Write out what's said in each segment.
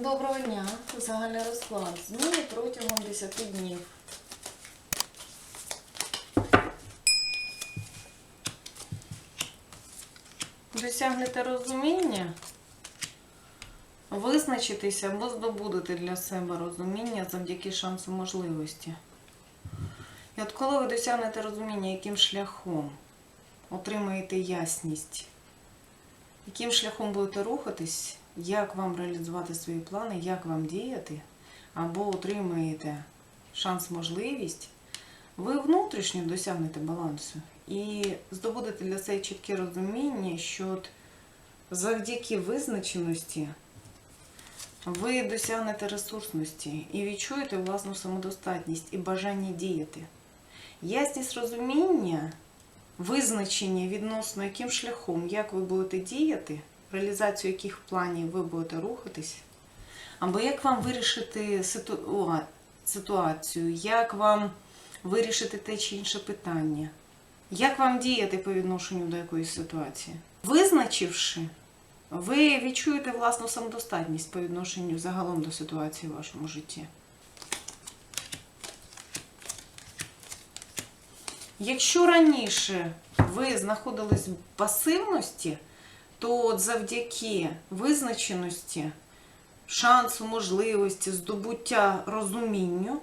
Доброго дня. Загальний розклад. Зміни протягом 10 днів. Досягнете розуміння, визначитися або здобудете для себе розуміння завдяки шансу можливості. І от коли ви досягнете розуміння, яким шляхом отримаєте ясність, яким шляхом будете рухатись, як вам реалізувати свої плани, як вам діяти, або отримаєте шанс, можливість, ви внутрішньо досягнете балансу і здобудете для себе чітке розуміння, що завдяки визначеності ви досягнете ресурсності і відчуєте власну самодостатність і бажання діяти. Ясність розуміння, визначення відносно яким шляхом, як ви будете діяти, реалізацію яких планів ви будете рухатись, або як вам вирішити ситу- ситуацію, як вам вирішити те чи інше питання, як вам діяти по відношенню до якоїсь ситуації. Визначивши, ви відчуєте власну самодостатність по відношенню загалом до ситуації в вашому житті. Якщо раніше ви знаходились в пасивності, то от завдяки визначеності, шансу, можливості, здобуття розумінню,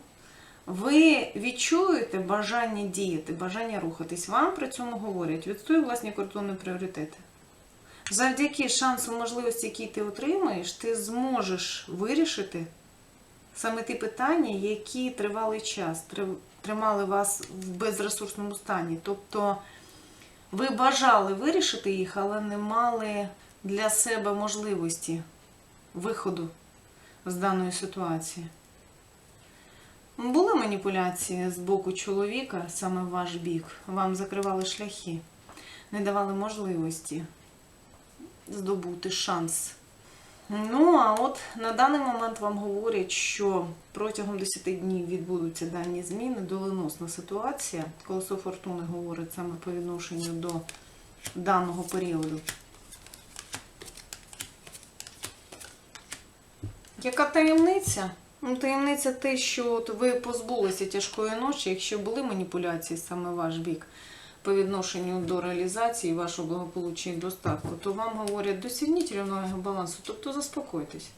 ви відчуєте бажання діяти, бажання рухатись. Вам при цьому говорять, відстоюй власні кордони пріоритети. Завдяки шансу можливості, які ти отримаєш, ти зможеш вирішити саме ті питання, які тривалий час тримали вас в безресурсному стані. Тобто ви бажали вирішити їх, але не мали для себе можливості виходу з даної ситуації. Були маніпуляції з боку чоловіка, саме в ваш бік. Вам закривали шляхи, не давали можливості здобути шанс. Ну, а от на даний момент вам говорять, що протягом 10 днів відбудуться дані зміни, доленосна ситуація. Колесо фортуни говорить саме по відношенню до даного періоду. Яка таємниця? Ну, таємниця те, що от ви позбулися тяжкої ночі, якщо були маніпуляції саме ваш бік по відношенню до реалізації вашого благополуччя і достатку, то вам говорять, досягніть рівноваги балансу, тобто заспокойтесь.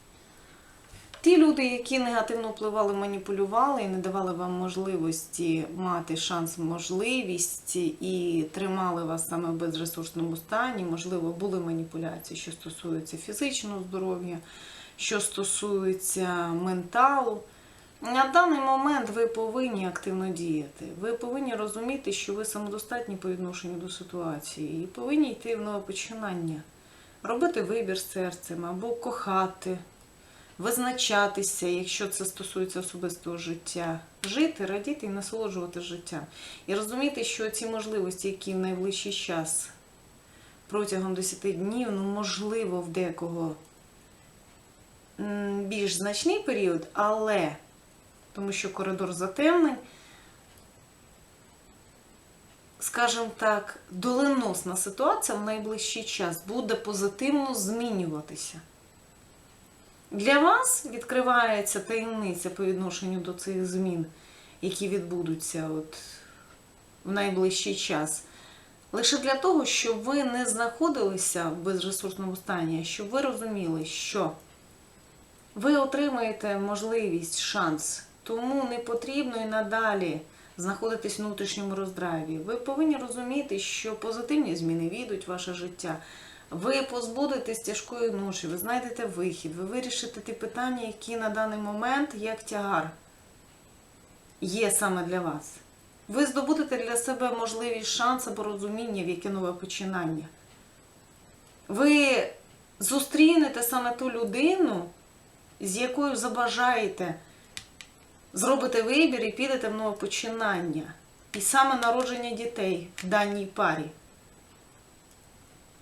Ті люди, які негативно впливали, маніпулювали і не давали вам можливості мати шанс, можливість і тримали вас саме в безресурсному стані, можливо, були маніпуляції, що стосуються фізичного здоров'я, що стосується менталу. На даний момент ви повинні активно діяти. Ви повинні розуміти, що ви самодостатні по відношенню до ситуації, і повинні йти в нове починання, робити вибір серцем або кохати, визначатися, якщо це стосується особистого життя, жити, радіти і насолоджувати життям. І розуміти, що ці можливості, які в найближчий час протягом 10 днів, ну можливо, в декого більш значний період, але тому що коридор затемнень, скажімо так, доленосна ситуація в найближчий час буде позитивно змінюватися. Для вас відкривається таємниця по відношенню до цих змін, які відбудуться от в найближчий час. Лише для того, щоб ви не знаходилися в безресурсному стані, щоб ви розуміли, що ви отримаєте можливість, шанс, тому не потрібно і надалі знаходитись в внутрішньому роздраві. Ви повинні розуміти, що позитивні зміни війдуть в ваше життя. Ви позбудетесь тяжкої ночі, ви знайдете вихід, ви вирішите ті питання, які на даний момент, як тягар, є саме для вас. Ви здобудете для себе можливість шанс або розуміння, в яке нове починання. Ви зустрінете саме ту людину, з якою забажаєте, зробите вибір і підете в нове починання. І саме народження дітей в даній парі.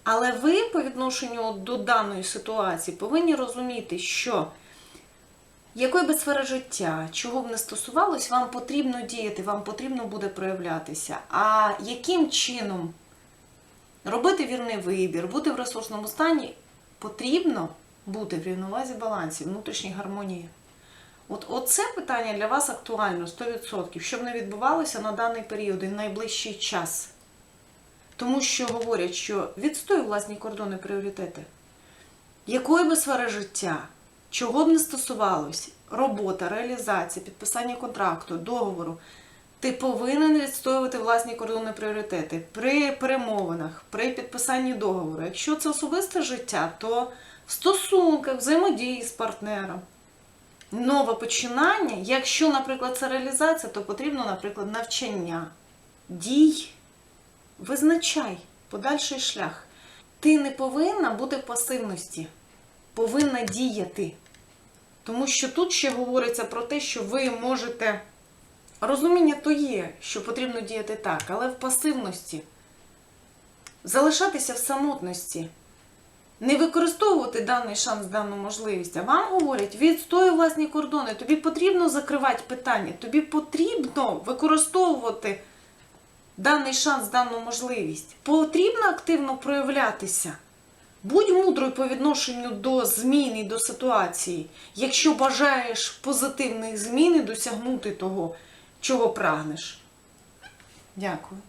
Але ви по відношенню до даної ситуації повинні розуміти, що якої би сфери життя, чого б не стосувалось, вам потрібно діяти, вам потрібно буде проявлятися. А яким чином робити вірний вибір, бути в ресурсному стані потрібно бути в рівновазі, балансі, внутрішній гармонії. От оце питання для вас актуально 100%, щоб не відбувалося на даний період і найближчий час. Тому що говорять, що відстой власні кордони пріоритети. Якої би сфери життя, чого б не стосувалось, робота, реалізація, підписання контракту, договору, ти повинен відстоювати власні кордони пріоритети при перемовинах, при підписанні договору. Якщо це особисте життя, то в стосунках, взаємодії з партнером. Нове починання, якщо, наприклад, це реалізація, то потрібно, наприклад, навчання, дій. Визначай подальший шлях. Ти не повинна бути в пасивності, повинна діяти. Тому що тут ще говориться про те, що ви можете. Розуміння то є, що потрібно діяти так, але в пасивності. Залишатися в самотності. Не використовувати даний шанс, дану можливість. А вам говорять, відстоюй власні кордони. Тобі потрібно закривати питання, тобі потрібно використовувати даний шанс, дану можливість. Потрібно активно проявлятися. Будь мудрою по відношенню до змін і до ситуації, якщо бажаєш позитивних змін і досягнути того, чого прагнеш. Дякую.